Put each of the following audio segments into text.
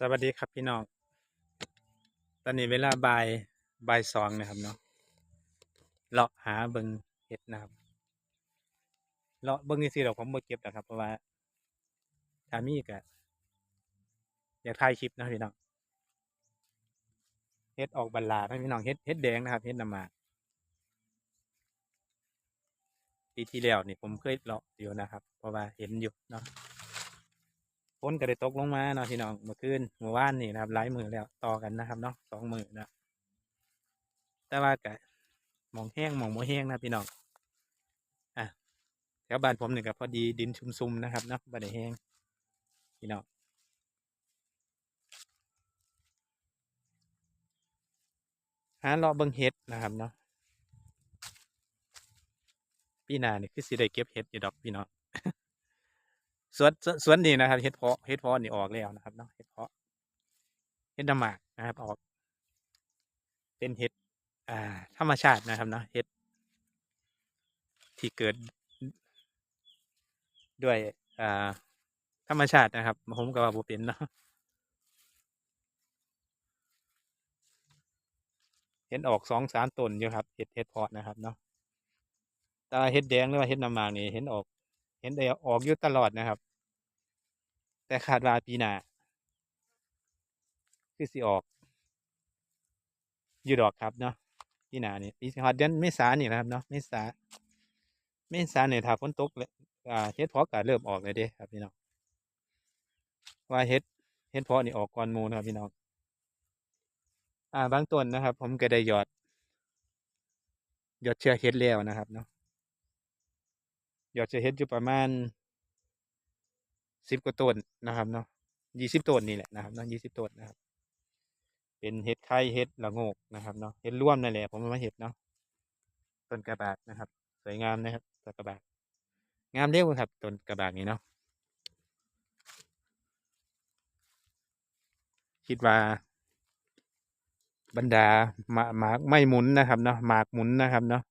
สวัสดีครับพี่น้อง ตอนนี้เวลาบ่ายบ่ายสองนะครับเนาะ เลาะหาเบิงเห็ดนะครับ เลาะเบิงนี่สิเราผมบ่เก็บนะครับ เพราะว่าถ้ามีก็อยากถ่ายคลิปนะพี่น้อง เห็ดออกบรรลานะพี่น้องเห็ดเห็ดแดงนะครับ เห็ดน้ำมาปีที่แล้วนี่ผมเคยเลาะอยู่นะครับ เพราะว่าเห็นอยู่เนาะ นก็ได้ตกลงมาเนาะพี่น้องเมื่อคืนเมื่อวานนี่นะครับหลายมือแล้วต่อกันนะครับเนาะสองมือนะแต่ว่าก็มองแห้งมองโมแห้งนะพี่น้องอะแถวบ้านผมนี่ก็พอดีดินชุ่มๆนะครับเนาะบ่ได้แห้งพี่น้องหาเลาะเบิ่งเห็ดนะครับเนาะปีหน้านี่ยคือสิได้เก็บเห็ดอยู่ดอกพี่น้อง สวนสวนสวนนี่นะครับเห็ดเพาะเห็ดเพาะนี่ออกแล้วนะครับเนาะเห็ดเพาะเห็ดน้ำหมากนะครับ ออก เป็นเห็ดอ่า ธรรมชาตินะครับเนาะเห็ดที่เกิดด้วยอ่าธรรมชาตินะครับผมก็ว่าบ่เป็นเนาะเห็ดออกสองสามต้นอยู่ครับเห็ดเห็ดเพาะนะครับเนาะตาเห็ดแดงหรือว่าเห็ดน้ำหมากนี่เห็นออกเห็นได้ออกอยู่ตลอดนะครับ แต่คาดว่าปีหน้าคือสิออก อยู่ดอกครับเนาะปีหน้านี่ปีฮอดเดือนเมษานี่นะครับเนาะเมษาเมษาเนี่ยถ้าฝนตกเลยอ่าเห็ดเพาะก็เริ่มออกเลยเด้ครับพี่น้องว่าเห็ดเห็ดเพาะนี่ออกก่อนมูนะครับพี่น้องอ่าบางต้นนะครับ ผมก็ได้หยอดหยอดเชื้อเห็ดแล้วนะครับเนาะหยอดเชื้อเห็ดอยู่ประมาณ สิบกว่าต้นนะครับเนาะยี่สิบต้นนี่แหละนะครับเนาะยี่สิบต้นนะครับ เป็นเห็ดไข่เห็ดละโงกนะครับเนาะเห็ดร่วมนั่นแหละผมมาเห็ดเนาะต้นกระบากนะครับ สวยงามนะครับต้นกระบากงามเร็วครับต้นกระบากนี้เนาะคิดว่าบรรดาหมากหมากไม่หมุนนะครับเนาะหมากหมุนนะครับเนาะ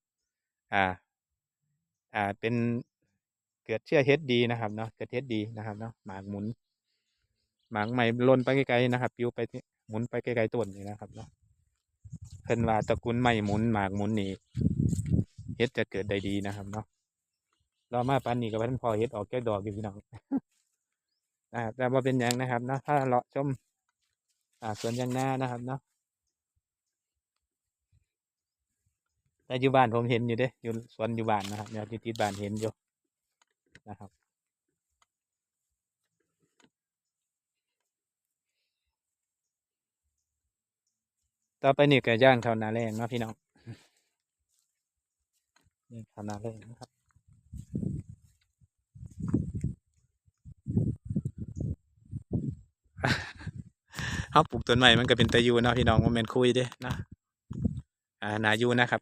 อ่า อ่าเป็น เกิดเชื่อเฮ็ดดีนะครับเนาะเกิดเฮ็ดดีนะครับเนาะหมากหมุน หมากใหม่ลนไปไกลๆนะครับปิวไปที่หมุนไปไกลๆต้นนี่นะครับเนาะเพิ่นว่าตระกูลไม่หมุนหมากหมุนนี่เฮ็ดจะเกิดได้ดีนะครับเนาะรอมาปานนี้ก็บ่ทันพอเฮ็ดออกแก้ดอกอยู่พี่น้องนะแต่ว่าเป็นหยังนะครับเนาะถ้าเลาะชมอ่าสวนยางนานะครับเนาะแต่อยู่บ้านผมเห็นอยู่เด้อยู่สวนอยู่บ้านนะครับเนี่ยที่ติดบ้านเห็นอยู่ นะครับ ต่อไปนี่ก็ย่างข้าวนาแรงนะพี่น้องย่างข้าวนาแรงนะครับเขาปลูกต้นใหม่มันก็เป็นตะยูเนาะพี่น้องว่าแมนคุยเด้นะอ่านายูนะครับ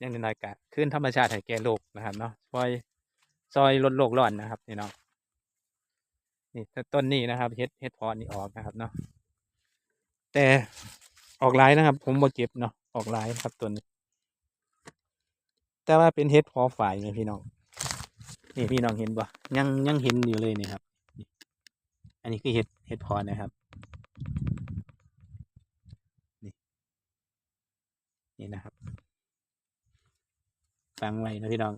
ยังเป็นรายการขึ้นธรรมชาติให้แก่โลกนะครับเนาะซอยซอยลดโลกร้อนนะครับพี่น้องนี่ต้นนี้นะครับเฮ็ดเฮ็ดพอนี่ออกนะครับเนาะแต่ออกลายนะครับ ผมบ่เก็บเนาะออกลายนะครับต้นนี้ แต่ว่าเป็นเฮ็ดพอฝ่ายไงพี่น้องนี่พี่น้องเห็นปะยังยังเห็นอยู่เลยนี่ครับ อันนี้คือเห็ดเห็ดพอนะครับนี่นี่นะครับ ฟังไว้นะพี่น้อง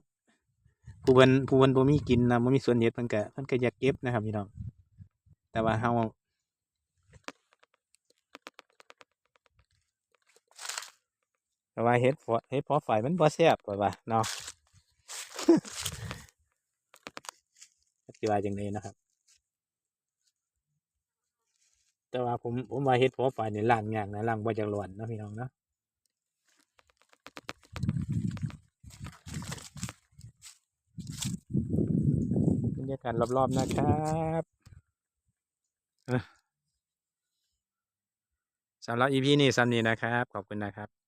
ผู้บนผู้บนบ่มีกินนะบ่มีส่วนเห็ดมันก็มันก็อยากเก็บนะครับพี่น้อง แต่ว่าเฮาแต่ว่าเห็ดพอเห็ดพอฝ่ายมันบ่แซ่บกว่าว่าเนาะอธิบายจังเลยนะครับ แต่ว่าผมผมว่าเฮ็ดพอฝ่ายในล่างยากนะล่างบ่จักร้อนนะพี่น้องเนาะ รยากาศรอบๆนะครับสำหรับ EP นี้ซ้ำนี้นะครับ ขอบคุณนะครับ